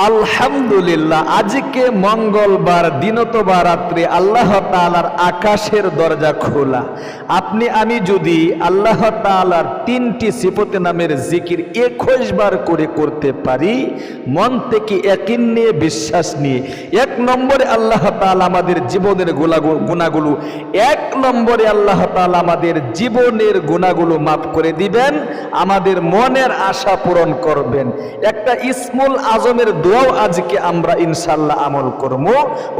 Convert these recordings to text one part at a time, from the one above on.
আলহামদুলিল্লাহ, আজকে মঙ্গলবার দিনতবা রাত্রে আল্লাহ তাআলার আকাশের দরজা খোলা। আপনি, আমি যদি আল্লাহ তাআলার তিনটি সিফতে নামের জিকির একুশ বার করে করতে পারি, মন থেকে একিন নিয়ে বিশ্বাস নিয়ে, এক নম্বরে আল্লাহ তাআলা আমাদের জীবনের গোলাগু- গুণাগুলো, এক নম্বরে আল্লাহ তাআলা আমাদের জীবনের গুণাগুলো মাফ করে দিবেন, আমাদের মনের আশা পূরণ করবেন। একটা ইসমুল আজমের দোয়াও আজকে আমরা ইনশাল্লাহ আমল করব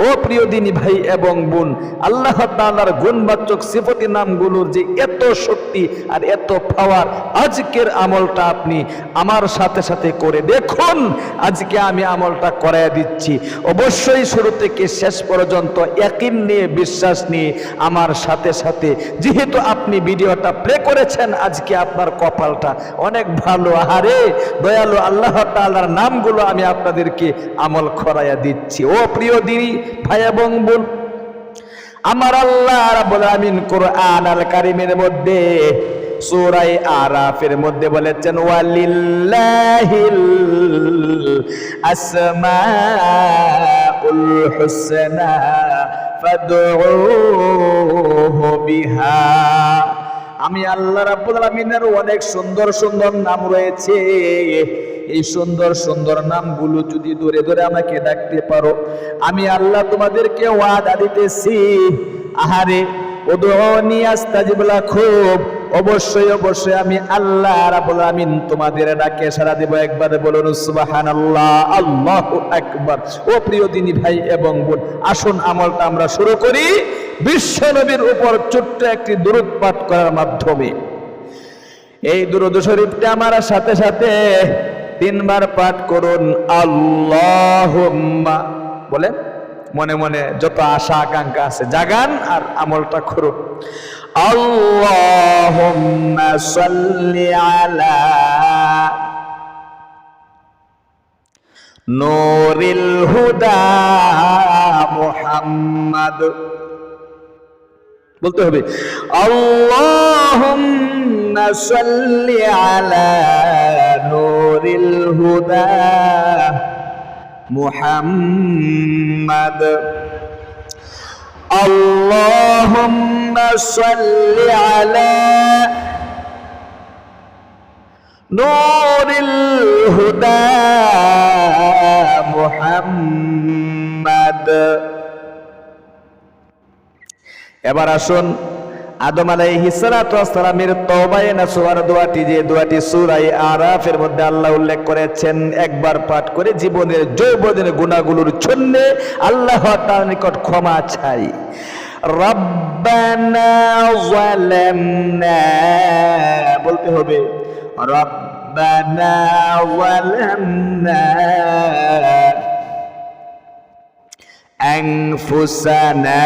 ও প্রিয় দিনী ভাই এবং বোন, আল্লাহ তাআলার গুণবাচক সিফতি নামগুলোর যে এত শক্তি আর এত পাওয়ার আজকের আমলটা আপনি আমার সাথে সাথে করে দেখুন। আজকে আমি আমলটা করায় দিচ্ছি। অবশ্যই শুরু থেকে শেষ পর্যন্ত একই নিয়ে বিশ্বাস নিয়ে আমার সাথে সাথে, যেহেতু আপনি ভিডিওটা প্লে করেছেন, আজকে আপনার কপালটা অনেক ভালো। আহারে, দয়ালু আল্লাহ তাআলার নামগুলো আমি আপনাদেরকে আমল করাইয়া দিচ্ছি। ও প্রিয় দিদি ভাই এবং বোন, আমার আল্লাহ রাব্বুল আমিন কোরআন আল কারিমের মধ্যে, সূরায়ে আরাফের মধ্যে বলেছেন, ওয়ালিল্লাহিল আসমাউল হুসনা ফাদউহু বিহা। আমি আল্লাহ রাব্বুল আলামিনের অনেক সুন্দর সুন্দর নাম রয়েছে। এই সুন্দর সুন্দর নামগুলো যদি ধরে ধরে আমাকে ডাকতে পারো, আমি আল্লাহ তোমাদেরকে ওয়াদা দিতেছি। আহারে লাকুম অবশ্যই অবশ্যই আমি আল্লাহ রাব্বুল আমিন তোমাদের ডাকে সাড়া দেব। একবার বলুন, সুবহানাল্লাহ, আল্লাহু আকবার। ও প্রিয় দিনী ভাই এবং বোন, আসুন আমলটা আমরা শুরু করি। বিশ্ব নবীর উপর ছোট্ট একটি দূরত করার মাধ্যমে। এই দুরুদ শরীফটা আমার সাথে সাথে তিনবার পাঠ করুন, আল্লাহুম্মা। বলেন, মনে মনে যত আশা, আকাঙ্ক্ষা আছে, জাগান আর আমলটা করুন। আল্লাহুম্মা হুদা মুহাম্মদ। বলতে হবে আল্লাহুম্মা হুদা মুহাম্মদ। এবার আসুন আদম আলাইহিস সালাতু ওয়াসসালামের তওবায়ে নাসুহার দোয়াটি যে দোয়াটি সূরা আরাফের মধ্যে আল্লাহ উল্লেখ করেছেন একবার পাঠ করে জীবনের যৌবনের গুনাহগুলোর জন্য আল্লাহ তাআলার নিকট ক্ষমা চাই রব্বানা যালামনা বলতে হবে রব্বানা যালামনা أنفسنا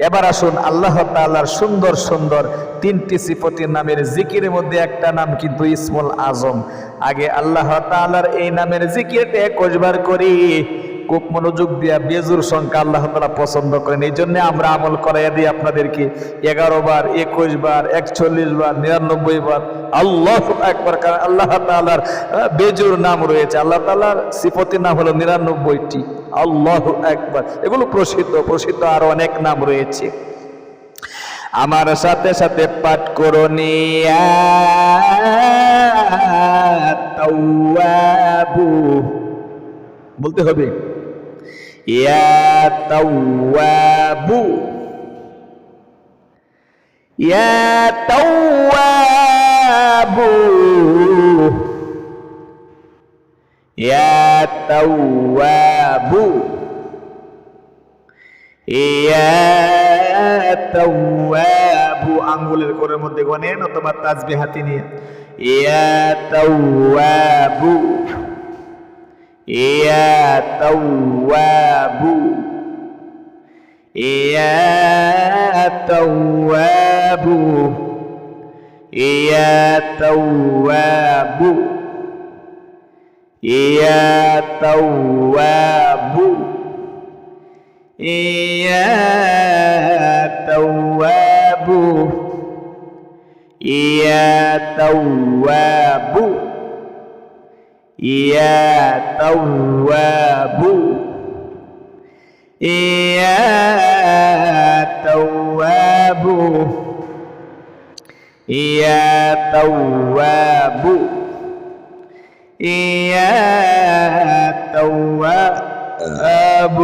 এবার আসুন আল্লাহ তাআলার সুন্দর সুন্দর তিনটি সিফতির নামের জিকিরের মধ্যে একটা নাম কিন্তু ইসমুল আজম। আগে আল্লাহ তাআলার এই নামের জিকিরটা একুশবার করি। খুব মনোযোগ দিয়া বেজুর সংখ্যা আল্লাহ তালা পছন্দ করেন। এই জন্য আমরা আমল করাইয়া দিই আপনাদেরকে। এগারো বার একুশ বার একচল্লিশ বার নিরানব্বই বার। আল্লাহ একবার কারণ আল্লাহ আহ, বেজুর নাম রয়েছে। আল্লাহ তাআলার সিফতির নাম হলো নিরানব্বইটি। আল্লাহ একবার এগুলো প্রসিদ্ধ প্রসিদ্ধ আর অনেক নাম রয়েছে। আমার সাথে সাথে পাঠ তাওয়াবু। বলতে হবে ইয়া তাওয়াবু। يا تواب يا تواب আঙ্গুলের কোণের মধ্যে গনে নতুবা তাজবি হাতে নিয়ে। ইয়া তাওয়াবু। ইয়া তাওয়াবু। ইয়া তাওয়াবু। ইয়া তাওয়াবু। يا تواب يا تواب يا تواب يا تواب يا تواب يا تواب يا تواب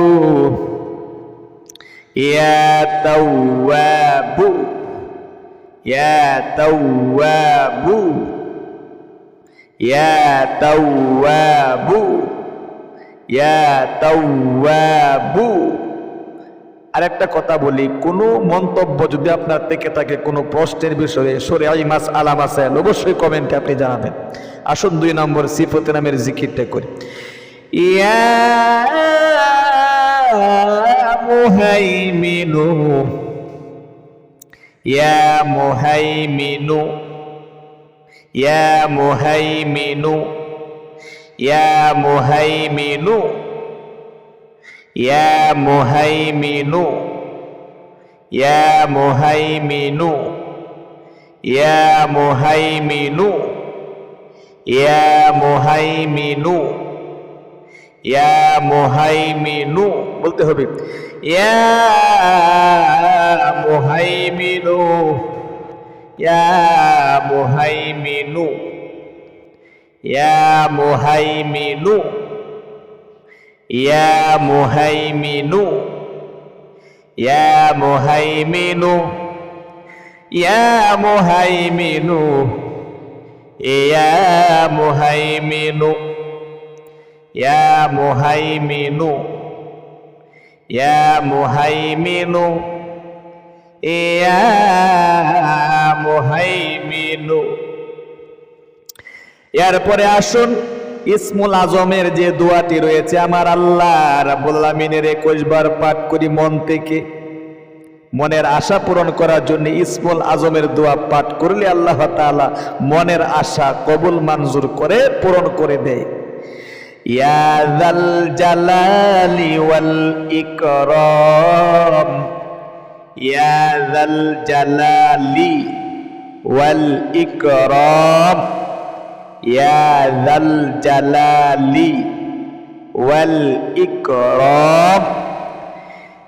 يا تواب يا تواب يا تواب يا تواب আরেকটা কথা বলি কোনো মন্তব্য যদি আপনার থেকে থাকে কোনো প্রশ্নের বিষয়ে সরে আই মাস আলাম আছে অবশ্যই কমেন্টে আপনি জানাবেন আসুন দুই নম্বর সিফতে নামের জিকিরটা করি। মুহাইমিনু, ইয়া মুহাইমিনু ইয়া মুহাইমিনু ইয়া মুহাইমিনু ইয়া মুহাইমিনু ইয়া মুহাইমিনু ইয়া মুহাইমিনু। ইয়া মুহাইমিনু। ইয়া মুহাইমিনু। বলতে হবে। ইয়া মুহাইমিনু। ইয়া মুহাইমিনু। ইয়া মুহাইমিনু। ইয়া মুহাইমিনু। ইয়া মুহাইমিনু। ইয়া মুহাইমিনু। ইয়া মুহাইমিনু ইয়া মুহাইমিনু ইয়া মুহাইমিনু ইয়া মুহাইমিনু। এরপরে আসুন ইসমুল আজমের যে দোয়াটি রয়েছে, আমার আল্লাহ রাব্বুল আমিনের একুশ বার পাঠ করি মন থেকে। মনের আশা পূরণ করার জন্য ইসমুল আজমের দোয়া পাঠ করলে আল্লাহ তাআলা মনের আশা কবুল মঞ্জুর করে, পূরণ করে দেয়। ইকরাম। ইয়া যাল জালালি ওয়াল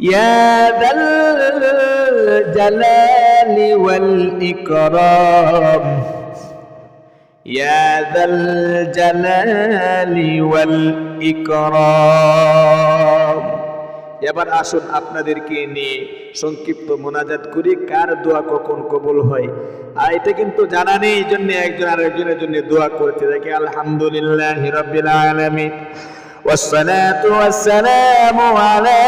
يا ذا الجلال والإكرام يا ذا الجلال والإكرام এবার আসুন আপনাদেরকে নিয়ে সংক্ষিপ্ত মোনাজাত করি কার দোয়া কখন কবুল হয় আর এটা কিন্তু জানা নেই এই জন্য একজন আরেকজনের জন্য দোয়া করতে থাকে আলহামদুলিল্লাহ রবিল আলমিন والصلاة والسلام على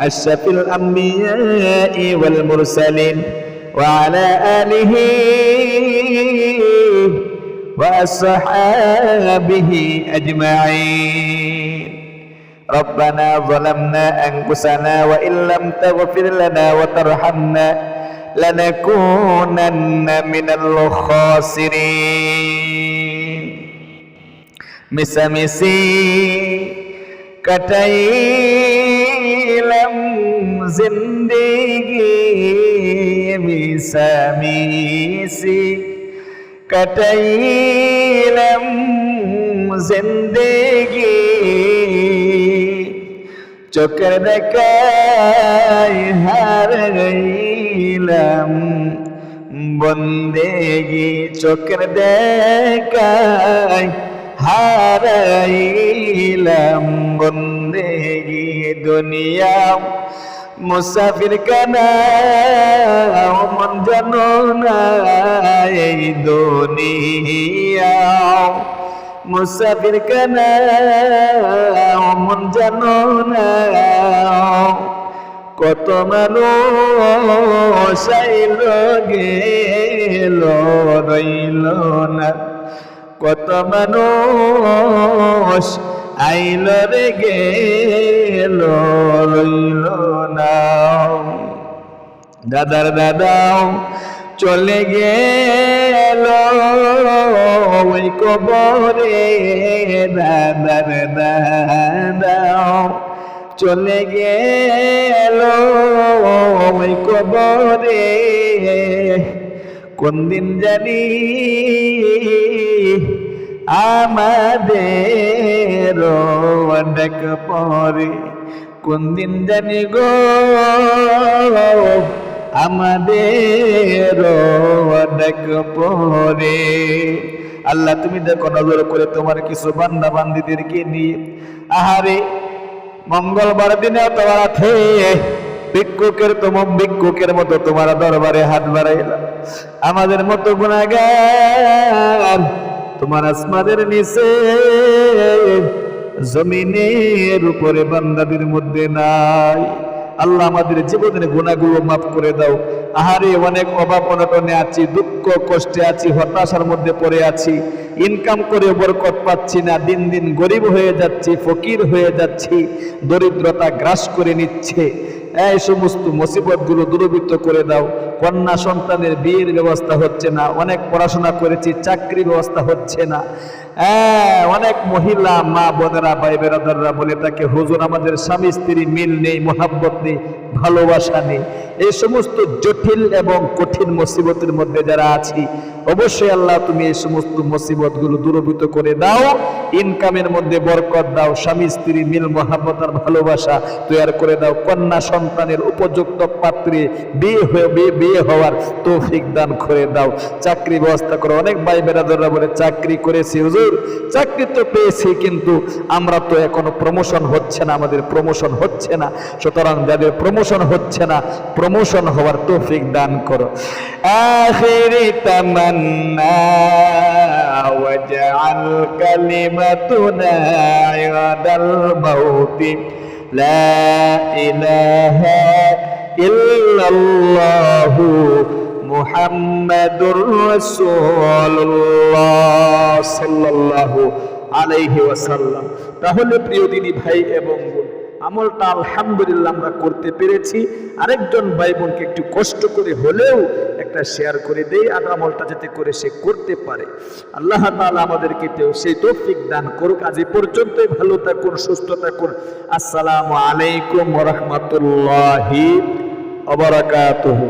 أشرف الأنبياء والمرسلين وعلى آله وأصحابه أجمعين. ربنا ظلمنا أنفسنا وإن لم تغفر لنا وترحمنا لنكونن من الخاسرين. মিশামিশি কাটাইলাম জিন্দেগি মিশামিশি কাটাইলাম জিন্দেগি চোখের দেখাই হার গইলাম বন্দেগি চোখের দেখাই হারাইলাম বন্দেগি দুনিয়া। মুসাফির কানা মন জানো এই দুনিয়া। মুসাফির কানা মন জানো না কত মানুষ রইল না। কত মানুষ আইল রে গেল, রইল না। দাদার দাদাও চলে গেল, ওই কবরে দাদার দাদাও চলে গেল, ওই কবরে। কোন দিন জানি আমাদের অনেক পরে কোন দিন জানি গো আমাদের অনেক পরে আল্লাহ তুমি দেখো নজর করে তোমার কিছু বান্দা বান্দিদেরকে নিয়ে। আহারে, মঙ্গলবার দিনে তোমার থেকে ভিক্ষুকের তোম ভিক্ষুকের মতো তোমার দরবারে হাত বাড়াইলাম। আমাদের মতো গুণাগার তোমার আসমাদের নিচে, জমিনের উপরে বান্দাদের মধ্যে নাই। আল্লাহ আমাদের জীবনের গুণাগুলো মাফ করে দাও। আহারে, অনেক অভাব, অনটনে আছি, দুঃখ, কষ্টে আছি, হতাশার মধ্যে পড়ে আছি। ইনকাম করে বরকত পাচ্ছি না, দিন দিন গরিব হয়ে যাচ্ছি, ফকির হয়ে যাচ্ছি, দরিদ্রতা গ্রাস করে নিচ্ছে। এই সমস্ত মুসিবতগুলো দূরবৃত্ত করে দাও। কন্যা সন্তানের বিয়ের ব্যবস্থা হচ্ছে না, অনেক পড়াশোনা করেছি চাকরি ব্যবস্থা হচ্ছে না। হ্যাঁ অনেক মহিলা মা বোনেরা, ভাই বেরাদাররা বলে তাকে হুজুর, আমাদের স্বামী স্ত্রী মিল নেই, মোহাব্বত নেই, ভালোবাসা নেই। এই সমস্ত জটিল এবং কঠিন মুসিবতের মধ্যে যারা আছি অবশ্যই আল্লাহ তুমি এই সমস্ত মুসিবতগুলো দূরভূত করে দাও। ইনকামের মধ্যে বরকত দাও, স্বামী, স্ত্রী, মিল, মোহাব্বত ভালোবাসা তৈরি করে দাও। কন্যা সন্তানের উপযুক্ত পাত্রে বিয়ে হয়ে বিয়ে হওয়ার তৌফিক দান করে দাও। চাকরি ব্যবস্থা করো। অনেক ভাই বেরাদররা বলে, চাকরি করেছি, হুজুর। চাকরি তো পেয়েছি, কিন্তু আমরা তো এখনও প্রমোশন হচ্ছে না, আমাদের প্রমোশন হচ্ছে না। সুতরাং যাদের প্রমোশন হচ্ছে না প্রমোশন হওয়ার তৌফিক দান করো। আখিরি তামান্না ওয়াজআল কালিমাতুনা ইদাল মাউতি লা ইলাহা ইল্লাল্লাহু মুহাম্মাদুর রাসূলুল্লাহ সাল্লাল্লাহু আলাইহি ওয়াসাল্লাম তাহলে প্রিয় দিনী ভাই এবং আমলটা আলহামদুলিল্লাহ আমরা করতে পেরেছি। আরেকজন ভাই বোনকে একটু কষ্ট করে হলেও একটা শেয়ার করে দেই আর আমলটা যাতে করে সে করতে পারে। আল্লাহ তালা আমাদেরকে সেই তৌফিক দান করুক। আজ এ পর্যন্তই, ভালো থাকুন, সুস্থ থাকুন। আসসালামু আলাইকুম রহমতুল্লাহি বারাকাতুহু।